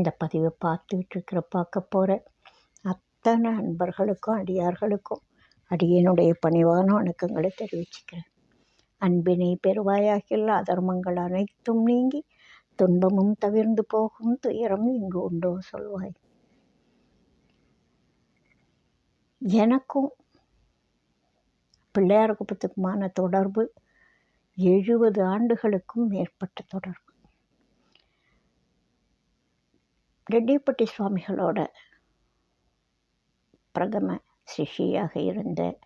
இந்த பதிவை பார்த்துக்கிட்டு இருக்கிற பார்க்க போகிற அத்தனை அன்பர்களுக்கும் அடியார்களுக்கும் அடியனுடைய பணிவான வணக்கங்களை தெரிவிச்சுக்கிறேன். அன்பினை பெருவாயாகில் அதர்மங்கள் அனைத்தும் நீங்கி துன்பமும் தவிர்ந்து போகும் துயரம் இங்கு உண்டோ சொல்வாய். எனக்கும் பிள்ளையார் குப்பத்துக்குமான தொடர்பு எழுபது ஆண்டுகளுக்கும் மேற்பட்ட தொடர்பு. ரெட்டிப்பட்டி சுவாமிகளோட பிரதம சிஷியாக இருந்த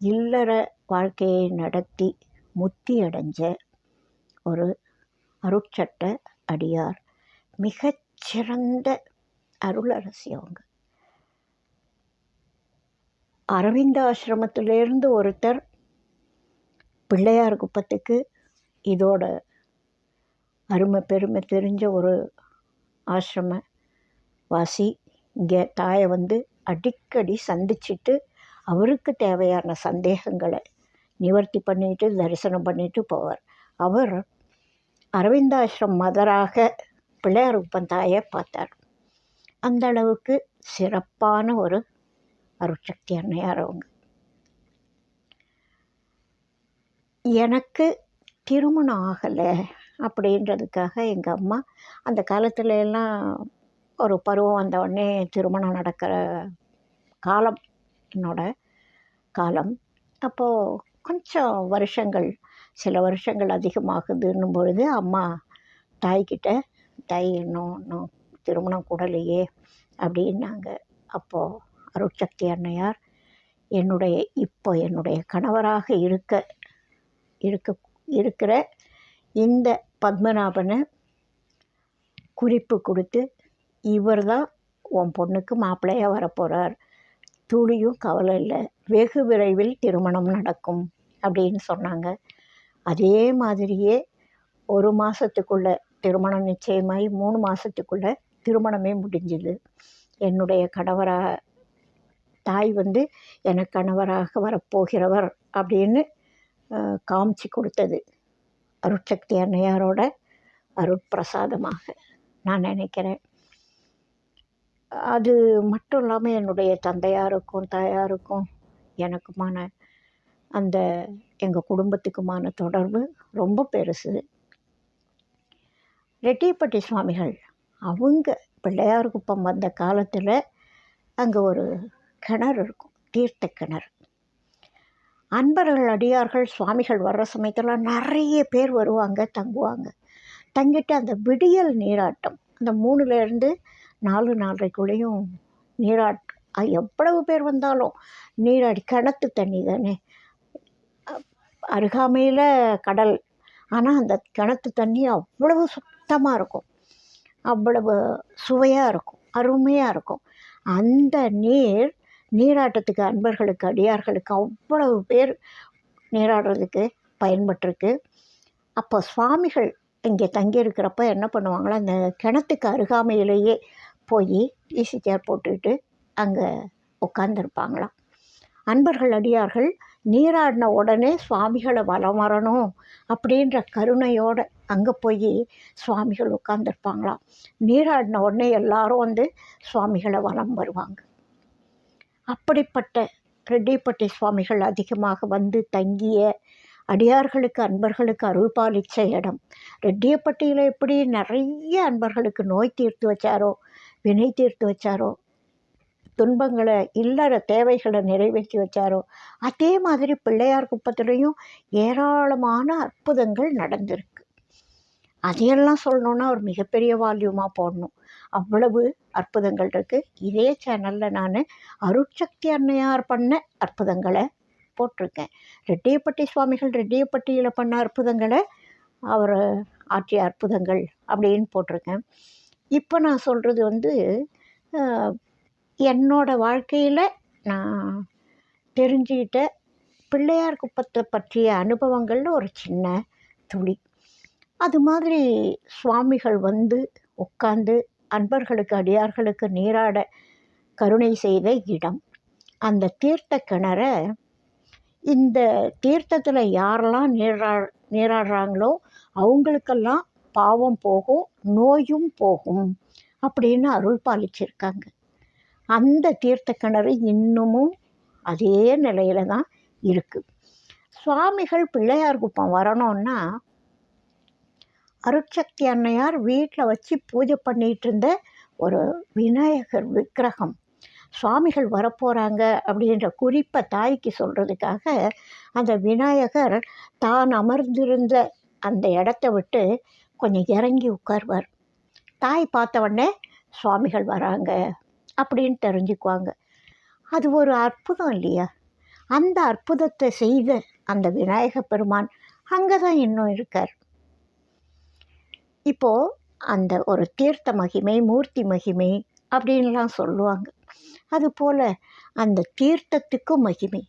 இல்லற வாழ்க்கையை நடத்தி முத்தி அடைஞ்ச ஒரு அருட்சட்ட அடியார் மிகச்சிறந்த அருளரசி அவங்க. அரவிந்த ஆசிரமத்திலேருந்து ஒருத்தர் பிள்ளையார் குப்பத்துக்கு இதோட அருமை பெருமை தெரிஞ்ச ஒரு ஆசிரம வாசி இங்கே தாயை வந்து அடிக்கடி சந்திச்சுட்டு அவருக்கு தேவையான சந்தேகங்களை நிவர்த்தி பண்ணிட்டு தரிசனம் பண்ணிட்டு போவார். அவர் அரவிந்தாசிரம் மதராக பிள்ளையார் தாயை பார்த்தார். அந்த அளவுக்கு சிறப்பான ஒரு அருட்சக்தி அன்னையார் அவங்க. எனக்கு திருமணம் ஆகலை. அப்படின்றதுக்காக எங்கள் அம்மா அந்த காலத்துல எல்லாம் ஒரு பருவம் வந்த உடனே திருமணம் நடக்கிற காலம் என்னோட காலம். அப்போது கொஞ்சம் வருஷங்கள் சில வருஷங்கள் அதிகமாகுதுன்னும் பொழுது அம்மா தாய்கிட்ட தாய் இன்னும் இன்னும் திருமணம் கூடலையே அப்படின்னாங்க. அப்போது அருட்சக்தி அன்னையார் என்னுடைய இப்போ என்னுடைய கணவராக இருக்க இருக்க இருக்கிற இந்த பத்மநாபனை குறிப்பு கொடுத்து இவர் தான் உன் பொண்ணுக்கு மாப்பிள்ளையாக வரப்போகிறார் துளியும் கவலை இல்லை. வெகு விரைவில் திருமணம் நடக்கும். அப்படின்னு சொன்னாங்க. அதே மாதிரியே ஒரு மாதத்துக்குள்ளே திருமணம் நிச்சயமாகி மூணு மாதத்துக்குள்ளே திருமணமே முடிஞ்சுது. என்னுடைய கணவராக தாய் வந்து எனக்கு கணவராக வரப்போகிறவர் அப்படின்னு காமிச்சு கொடுத்தது. அருட்சக்தி அன்னையாரோட அருட்பிரசாதமாக நான் நினைக்கிறேன். அது மட்டும் இல்லாமல் என்னுடைய தந்தையாருக்கும் தாயாருக்கும் எனக்குமான அந்த எங்கள் குடும்பத்துக்குமான தொடர்பு ரொம்ப பெருசு. ரெட்டிப்பட்டி சுவாமிகள் அவங்க பிள்ளையார் குப்பம் வந்த காலத்தில் அங்கே ஒரு கிணறு இருக்கும் தீர்த்த கிணறு. அன்பர்கள் அடியார்கள் சுவாமிகள் வர்ற சமயத்தில் நிறைய பேர் வருவாங்க தங்குவாங்க. தங்கிட்டு அந்த விடியல் நீராட்டம் அந்த மூணுலேருந்து நாலு நாலரைக்குள்ளேயும் நீராட் எவ்வளவு பேர் வந்தாலும் நீராடி கிணத்து தண்ணி தானே. அருகாமையில் கடல். ஆனால் அந்த கிணத்து தண்ணி அவ்வளவு சுத்தமாக இருக்கும். அவ்வளவு சுவையாக இருக்கும் அருமையாக இருக்கும். அந்த நீர் நீராட்டத்துக்கு அன்பர்களுக்கு அடியார்களுக்கு அவ்வளவு பேர் நீராடுறதுக்கு பயன்பட்டிருக்கு. அப்போ சுவாமிகள் இங்கே தங்கியிருக்கிறப்ப என்ன பண்ணுவாங்களோ அந்த கிணத்துக்கு அருகாமையிலேயே போய் ஈசி சேர் போட்டுக்கிட்டு அங்கே உட்காந்துருப்பாங்களாம் அன்பர்கள் அடியார்கள் நீராடின உடனே சுவாமிகளை வலம் வரணும் அப்படின்ற கருணையோடு அங்கே போய் சுவாமிகள் உட்காந்துருப்பாங்களாம் நீராடின உடனே எல்லாரும் வந்து சுவாமிகளை வலம் வருவாங்க. அப்படிப்பட்ட ரெட்டிப்பட்டி சுவாமிகள் அதிகமாக வந்து தங்கிய அடியார்களுக்கு அன்பர்களுக்கு அருள் பாலிச்ச இடம். ரெட்டியப்பட்டியில் எப்படி நிறைய அன்பர்களுக்கு நோய் தீர்த்து வச்சாரோ வினை தீர்த்து வச்சாரோ துன்பங்களை இல்லற தேவைகளை நிறைவேற்றி வச்சாரோ அதே மாதிரி பிள்ளையார் குப்பத்துலேயும் ஏராளமான அற்புதங்கள் நடந்திருக்கு. அதையெல்லாம் சொல்லணுன்னா ஒரு மிகப்பெரிய வால்யூமாக போடணும். அவ்வளவு அற்புதங்கள் இருக்குது இதே சேனலில் நான் அருட்சக்தி அன்னையார் பண்ண அற்புதங்களை போட்டிருக்கேன். ரெட்டியப்பட்டி சுவாமிகள் ரெட்டியப்பட்டியில் பண்ண அற்புதங்களை அவர் ஆற்றிய அற்புதங்கள் அப்படின்னு போட்டிருக்கேன். இப்போ நான் சொல்கிறது வந்து என்னோடய வாழ்க்கையில் நான் தெரிஞ்சுக்கிட்ட பிள்ளையார் குப்பத்தை பற்றிய அனுபவங்களில் ஒரு சின்ன துளி. அது மாதிரி சுவாமிகள் வந்து உட்காந்து அன்பர்களுக்கு அடியார்களுக்கு நீராட கருணை செய்த இடம். அந்த தீர்த்த கிணற இந்த தீர்த்தத்தில் யாரெல்லாம் நீரா நீராடுறாங்களோ அவங்களுக்கெல்லாம் பாவம் போகும் நோயும் போகும் அப்படின்னு அருள் பாலிச்சிருக்காங்க. அந்த தீர்த்த கிணறு இன்னமும் அதே நிலையில தான் இருக்குது சுவாமிகள் பிள்ளையார் குப்பம் வரணும்னா அருட்சக்தி அன்னையார் வீட்டில் வச்சு பூஜை பண்ணிகிட்டு இருந்த ஒரு விநாயகர் விக்கிரகம். சுவாமிகள் வரப்போகிறாங்க அப்படின்ற குறிப்பை தாய்க்கு சொல்கிறதுக்காக அந்த விநாயகர் தான் அமர்ந்திருந்த அந்த இடத்த விட்டு கொஞ்சம் இறங்கி உட்காருவார். தாய் பார்த்த உடனே சுவாமிகள் வராங்க அப்படின்னு தெரிஞ்சுக்குவாங்க. அது ஒரு அற்புதம் இல்லையா? அந்த அற்புதத்தை செய்த அந்த விநாயக பெருமான் அங்கே தான் இன்னும் இருக்கார். இப்போது அந்த ஒரு தீர்த்த மகிமை மூர்த்தி மகிமை அப்படின்லாம் சொல்லுவாங்க. அதுபோல் அந்த தீர்த்தத்துக்கும் மகிமை.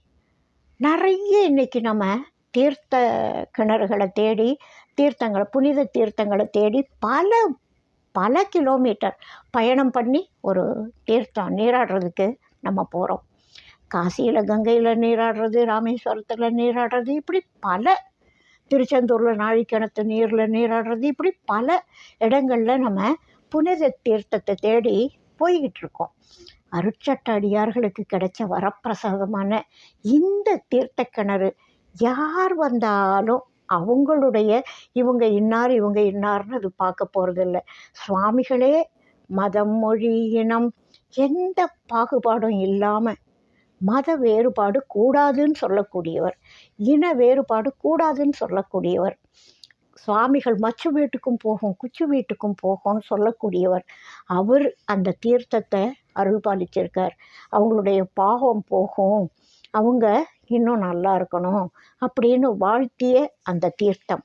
நிறைய இன்றைக்கி நம்ம தீர்த்த கிணறுகளை தேடி தீர்த்தங்களை புனித தீர்த்தங்களை தேடி பல பல கிலோமீட்டர் பயணம் பண்ணி ஒரு தீர்த்தம் நீராடுறதுக்கு நம்ம போகிறோம் காசியில் கங்கையில் நீராடுறது ராமேஸ்வரத்தில் நீராடுறது இப்படி பல திருச்செந்தூரில் நாழிக்கிணத்து நீரில் நீராடுறது இப்படி பல இடங்களில் நம்ம புனித தீர்த்தத்தை தேடி போய்கிட்டு இருக்கோம் அருட்சட்ட அடியார்களுக்கு கிடைச்ச வரப்பிரசாதமான இந்த தீர்த்த கிணறு யார் வந்தாலும் அவங்களுடைய இவங்க இன்னார் இவங்க இன்னார்னு அது பார்க்க போகிறதில்ல சுவாமிகளே மதம் மொழி இனம் எந்த பாகுபாடும் இல்லாமல் மத வேறுபாடு கூடாதுன்னு சொல்லக்கூடியவர் இன வேறுபாடு கூடாதுன்னு சொல்லக்கூடியவர் சுவாமிகள் மச்சு வீட்டுக்கும் போகும் குச்சு வீட்டுக்கும் போகும்னு சொல்லக்கூடியவர். அவர் அந்த தீர்த்தத்தை அருள்பாலிச்சிருக்கார் அவங்களுடைய பாவம் போகும். அவங்க இன்னும் நல்லா இருக்கணும் அப்படின்னு வாழ்த்திய அந்த தீர்த்தம்.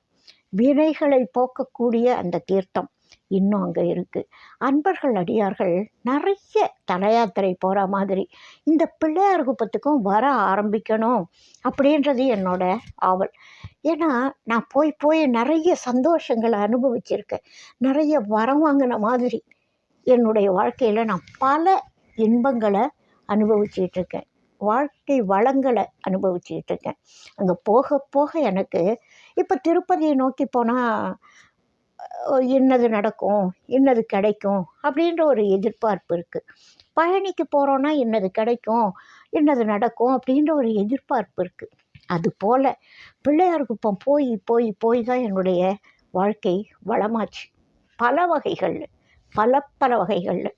வினைகளை போக்கக்கூடிய அந்த தீர்த்தம். இன்னும் அங்கே இருக்குது அன்பர்கள் அடியார்கள் நிறைய தலையாத்திரை போகிற மாதிரி இந்த பிள்ளையார் குப்பத்துக்கும் வர ஆரம்பிக்கணும் அப்படின்றது என்னோட ஆவல். ஏன்னா நான் போய் போய் நிறைய சந்தோஷங்களை அனுபவிச்சிருக்கேன். நிறைய வரம் வாங்கின மாதிரி என்னுடைய வாழ்க்கையில் நான் பல இன்பங்களை அனுபவிச்சிட்டு இருக்கேன் வாழ்க்கை வளங்களை அனுபவிச்சுக்கிட்டு இருக்கேன் அங்கே போக போக எனக்கு இப்போ திருப்பதியை நோக்கி போனால் இன்னது நடக்கும்? இன்னது கிடைக்கும்? அப்படின்ற ஒரு எதிர்பார்ப்பு இருக்குது பழனிக்கு போகிறோன்னா இன்னது கிடைக்கும்? இன்னது நடக்கும்? அப்படின்ற ஒரு எதிர்பார்ப்பு இருக்குது அதுபோல் பிள்ளையார் குப்பம் போய் போய் போய் தான் என்னுடைய வாழ்க்கை வளமாச்சு. பல வகைகளில் பல பல வகைகளில்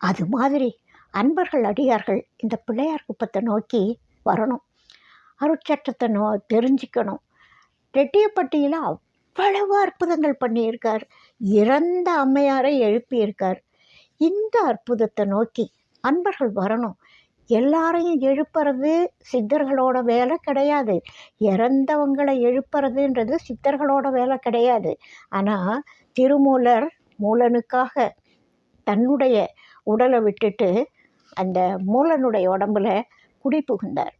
அது மாதிரி அன்பர்கள் அடியார்கள் இந்த பிள்ளையார் குப்பத்தை நோக்கி வரணும். அருட்சட்டத்தை நோ தெரிஞ்சுக்கணும். ரெட்டியப்பட்டியில் அவ்வளவு அற்புதங்கள் பண்ணியிருக்கார். இறந்த அம்மையாரை எழுப்பியிருக்கார். இந்த அற்புதத்தை நோக்கி அன்பர்கள் வரணும். எல்லாரையும் எழுப்புறது சித்தர்களோட வேலை கிடையாது. இறந்தவங்களை எழுப்புறதுன்றது சித்தர்களோட வேலை கிடையாது. ஆனால் திருமூலர் மூலனுக்காக தன்னுடைய உடலை விட்டுட்டு அந்த மூலனுடைய உடம்புல குடி புகுந்தார்.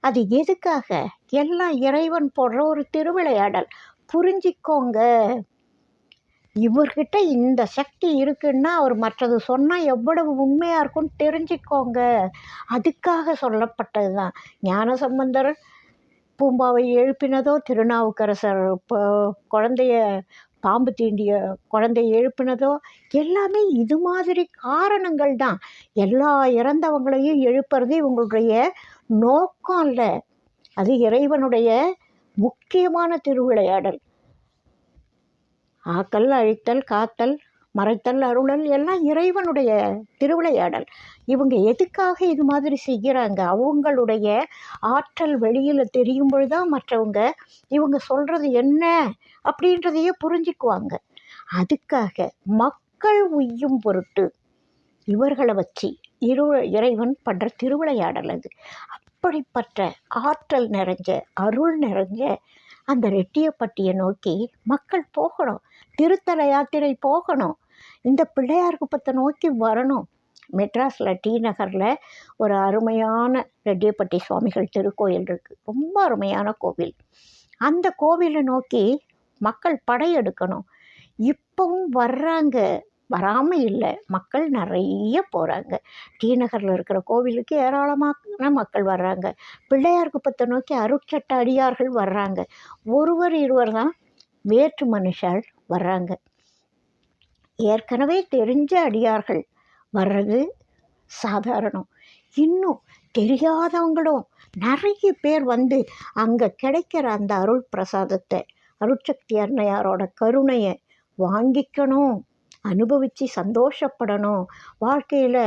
அது எதுக்காக? எல்லாம் இறைவன் போடுற ஒரு திருவிளையாடல். புரிஞ்சிக்கோங்க. இவர்கிட்ட இந்த சக்தி இருக்குன்னா அவர் மற்றது சொன்னால் எவ்வளவு உண்மையாக இருக்கும்னு தெரிஞ்சுக்கோங்க. அதுக்காக சொல்லப்பட்டது தான் ஞான சம்பந்தர் பூம்பாவை எழுப்பினதோ திருநாவுக்கரசர் இப்போ குழந்தைய பாம்பு தீண்டிய குழந்தைய எழுப்பினதோ எல்லாமே இது மாதிரி காரணங்கள் தான். எல்லா இறந்தவங்களையும் எழுப்புறது இவங்களுடைய நோக்கம் இல்லை. அது இறைவனுடைய முக்கியமான திருவிளையாடல். ஆக்கல் அழித்தல் காத்தல் மறைத்தல் அருளல் எல்லாம் இறைவனுடைய திருவிளையாடல். இவங்க எதுக்காக இது மாதிரி செய்கிறாங்க? அவங்களுடைய ஆற்றல் வெளியில் தெரியும் பொழுதுதான் மற்றவங்க இவங்க சொல்கிறது என்ன அப்படின்றதையே புரிஞ்சுக்குவாங்க. அதுக்காக மக்கள் உய்யும் பொருட்டு இவர்களை வச்சு இரு இறைவன் பண்ணுற திருவிளையாடல் அது. அப்படிப்பட்ட ஆற்றல் நிறைஞ்ச அருள் நிறைஞ்ச அந்த ரெட்டியப்பட்டியை நோக்கி மக்கள் போகணும். திருத்தல யாத்திரை போகணும். இந்த பிள்ளையார் குப்பத்தை நோக்கி வரணும். மெட்ராஸில் டி நகரில் ஒரு அருமையான ரெட்டியப்பட்டி சுவாமிகள் திருக்கோயில் இருக்குது ரொம்ப அருமையான கோவில். அந்த கோவிலை நோக்கி மக்கள் படையெடுக்கணும் இப்போவும் வர்றாங்க. வராமல் இல்லை. மக்கள் நிறைய போகிறாங்க டி நகரில் இருக்கிற கோவிலுக்கு ஏராளமான மக்கள் வர்றாங்க. பிள்ளையார் குப்பத்தை நோக்கி அருட்சட்ட அடியார்கள் வர்றாங்க. ஒருவர் இருவர் தான் வேற்று மனுஷால் வர்றாங்க. ஏற்கனவே தெரிஞ்ச அடியார்கள் வர்றது சாதாரணம். இன்னும் தெரியாதவங்களும் நிறைய பேர் வந்து அங்கே கிடைக்கிற அந்த அருள் பிரசாதத்தை அருட்சக்தி அன்னையாரோட கருணையை வாங்கிக்கணும். அனுபவித்து சந்தோஷப்படணும். வாழ்க்கையில்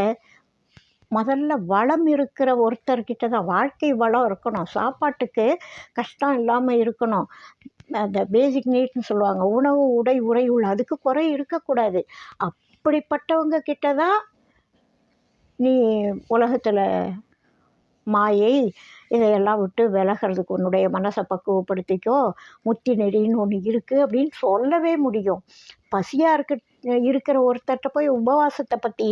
முதல்ல வளம் இருக்கிற ஒருத்தர்கிட்ட தான் வாழ்க்கை வளம் இருக்கணும். சாப்பாட்டுக்கு கஷ்டம் இல்லாமல் இருக்கணும். அந்த பேசிக் நீட்னு சொல்லுவாங்க. உணவு உடை உரை உள்ள அதுக்கு குறை இருக்கக்கூடாது. அப்படிப்பட்டவங்க கிட்ட தான் நீ உலகத்தில் மாயை இதையெல்லாம் விட்டு விலகிறதுக்கு உன்னுடைய மனசை பக்குவப்படுத்திக்கோ. முத்தி நெறின்னு ஒன்று இருக்குது அப்படின்னு சொல்லவே முடியும். பசியாக இருக்க இருக்கிற ஒருத்தர்கிட்ட போய் உபவாசத்தை பற்றி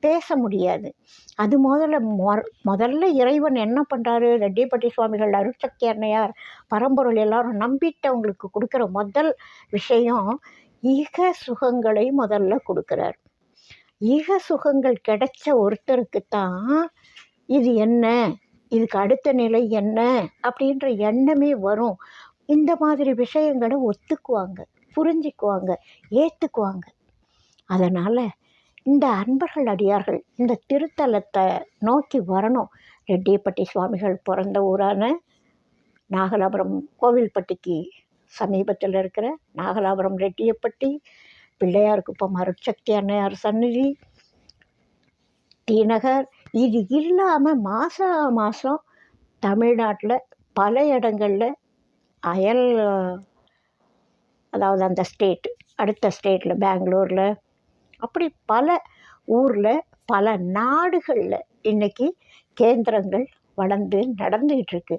பேச முடியாது. அது முதல்ல மொ முதல்ல இறைவன் என்ன பண்ணுறாரு ரெட்டிப்பட்டி சுவாமிகள் அருட்சக்தி அன்னையார் பரம்பொருள் எல்லாரும் நம்பிட்டவங்களுக்கு கொடுக்குற முதல் விஷயம் ஈக சுகங்களை முதல்ல கொடுக்குறார். ஈக சுகங்கள் கிடைச்ச ஒருத்தருக்கு தான் இது என்ன? இதுக்கு அடுத்த நிலை என்ன? அப்படின்ற எண்ணமே வரும். இந்த மாதிரி விஷயங்களை ஒத்துக்குவாங்க புரிஞ்சுக்குவாங்க ஏற்றுக்குவாங்க அதனால் இந்த அன்பர்கள் அடியார்கள் இந்த திருத்தலத்தை நோக்கி வரணும். ரெட்டியப்பட்டி சுவாமிகள் பிறந்த ஊரான நாகலாபுரம் கோவில்பட்டிக்கு சமீபத்தில் இருக்கிற நாகலாபுரம் ரெட்டியப்பட்டி பிள்ளையார் குப்பம் அருட்சக்தி அன்னையார் சந்நிதி டிநகர் இது இல்லாமல் மாத மாதம் தமிழ்நாட்டில் பல இடங்களில் அயல் அதாவது அந்த ஸ்டேட் அடுத்த ஸ்டேட்டில் பெங்களூரில் அப்படி பல ஊரில் பல நாடுகளில் இன்றைக்கி கேந்திரங்கள் வளர்ந்து நடந்துக்கிட்டு இருக்கு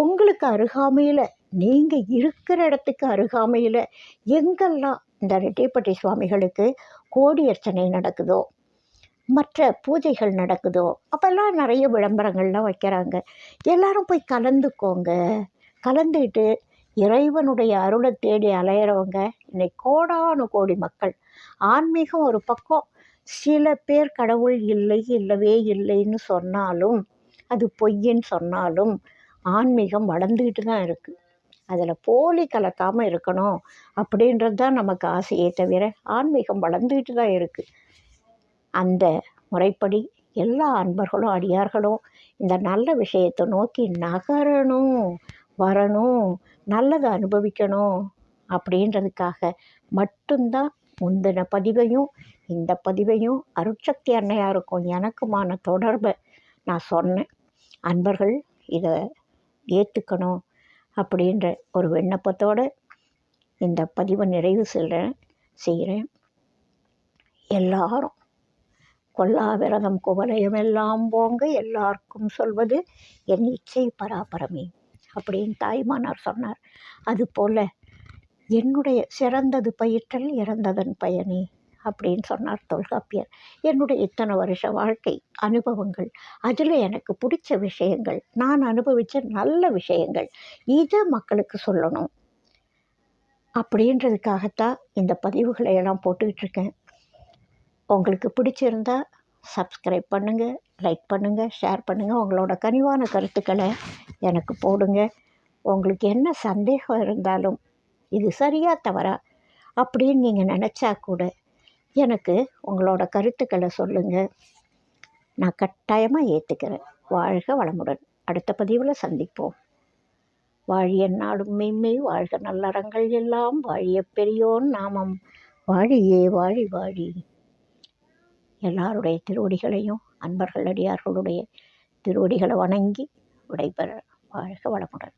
உங்களுக்கு அருகாமையில் நீங்கள் இருக்கிற இடத்துக்கு அருகாமையில் எங்கெல்லாம் இந்த ரெட்டிப்பட்டி சுவாமிகளுக்கு கோடி அர்ச்சனை நடக்குதோ மற்ற பூஜைகள் நடக்குதோ அப்போல்லாம் நிறைய விளம்பரங்கள்லாம் வைக்கிறாங்க. எல்லாரும் போய் கலந்துக்கோங்க. கலந்துக்கிட்டு இறைவனுடைய அருளை தேடி அலையிறவங்க இன்னைக்கு கோடானு கோடி மக்கள். ஆன்மீகம் ஒரு பக்கம். சில பேர் கடவுள் இல்லை இல்லவே இல்லைன்னு சொன்னாலும் அது பொய்ன்னு சொன்னாலும் ஆன்மீகம் வளர்ந்துக்கிட்டு தான் இருக்குது அதில் போலி கலக்காமல் இருக்கணும் அப்படின்றது தான் நமக்கு ஆசையே தவிர ஆன்மீகம் வளர்ந்துக்கிட்டு தான் இருக்குது அந்த முறைப்படி எல்லா அன்பர்களும் அடியார்களும் இந்த நல்ல விஷயத்தை நோக்கி நகரணும் வரணும் நல்லதை அனுபவிக்கணும் அப்படின்றதுக்காக மட்டும்தான் முந்தின பதிவையும் இந்த பதிவையும் அருட்சக்தி அன்னையாருக்கும் எனக்குமான தொடர்பை நான் சொன்னேன். அன்பர்கள் இதை ஏற்றுக்கணும் அப்படின்ற ஒரு விண்ணப்பத்தோடு இந்த பதிவை நிறைவு செல்கிறேன் செய்கிறேன். எல்லாரும் கொல்லா விரதம் குவலயமெல்லாம் போங்க எல்லாருக்கும் சொல்வது என் இச்சை பராபரமே அப்படின்னு தாய்மானார் சொன்னார். அதுபோல் என்னுடைய சிறந்தது பயிற்றல் இறந்ததன் பயனே அப்படின்னு சொன்னார் தொல்காப்பியர். என்னுடைய இத்தனை வருஷ வாழ்க்கை அனுபவங்கள் அதில் எனக்கு பிடிச்ச விஷயங்கள் நான் அனுபவித்த நல்ல விஷயங்கள் இதை மக்களுக்கு சொல்லணும். அப்படின்றதுக்காகத்தான் இந்த பதிவுகளை எல்லாம் போட்டுக்கிட்டு இருக்கேன். உங்களுக்கு பிடிச்சிருந்தா சப்ஸ்கிரைப் பண்ணுங்கள் லைக் பண்ணுங்கள் ஷேர் பண்ணுங்கள் உங்களோட கனிவான கருத்துக்களை எனக்கு போடுங்க. உங்களுக்கு என்ன சந்தேகம் இருந்தாலும் இது சரியா தவறா? அப்படின்னு நீங்கள் நினச்சா கூட எனக்கு உங்களோட கருத்துக்களை சொல்லுங்கள் நான் கட்டாயமாக ஏற்றுக்கிறேன் வாழ்க வளமுடன். அடுத்த பதிவில் சந்திப்போம். வாழிய நாடும் மெய்மை வாழ்க நல்லறங்கள் எல்லாம் வாழிய பெரியோன் நாமம். வாழியே வாழி வாழி. எல்லாருடைய திருவடிகளையும் அன்பர்கள் அடியார்களுடைய திருவடிகளை வணங்கி விடைபெற வாழ்க வளமுடன்.